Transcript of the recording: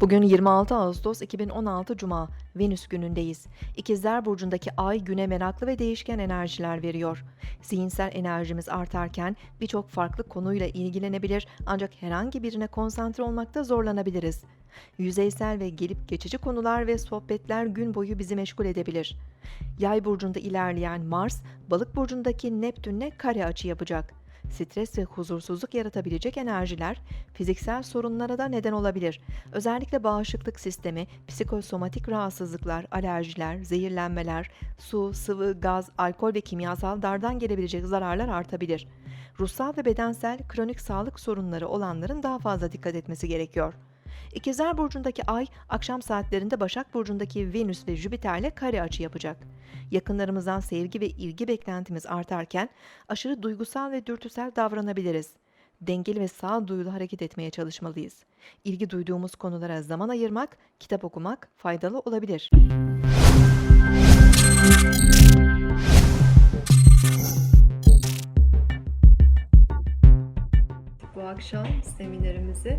Bugün 26 Ağustos 2016 Cuma, Venüs günündeyiz. İkizler Burcu'ndaki ay güne meraklı ve değişken enerjiler veriyor. Zihinsel enerjimiz artarken birçok farklı konuyla ilgilenebilir ancak herhangi birine konsantre olmakta zorlanabiliriz. Yüzeysel ve gelip geçici konular ve sohbetler gün boyu bizi meşgul edebilir. Yay burcunda ilerleyen Mars, Balık burcundaki Neptün'le kare açı yapacak. Stres ve huzursuzluk yaratabilecek enerjiler fiziksel sorunlara da neden olabilir. Özellikle bağışıklık sistemi, psikosomatik rahatsızlıklar, alerjiler, zehirlenmeler, su, sıvı, gaz, alkol ve kimyasal dardan gelebilecek zararlar artabilir. Ruhsal ve bedensel kronik sağlık sorunları olanların daha fazla dikkat etmesi gerekiyor. İkizler Burcu'ndaki Ay, akşam saatlerinde Başak Burcu'ndaki Venüs ve Jüpiter'le kare açı yapacak. Yakınlarımızdan sevgi ve ilgi beklentimiz artarken aşırı duygusal ve dürtüsel davranabiliriz. Dengeli ve sağduyulu hareket etmeye çalışmalıyız. İlgi duyduğumuz konulara zaman ayırmak, kitap okumak faydalı olabilir. Bu akşam seminerimizi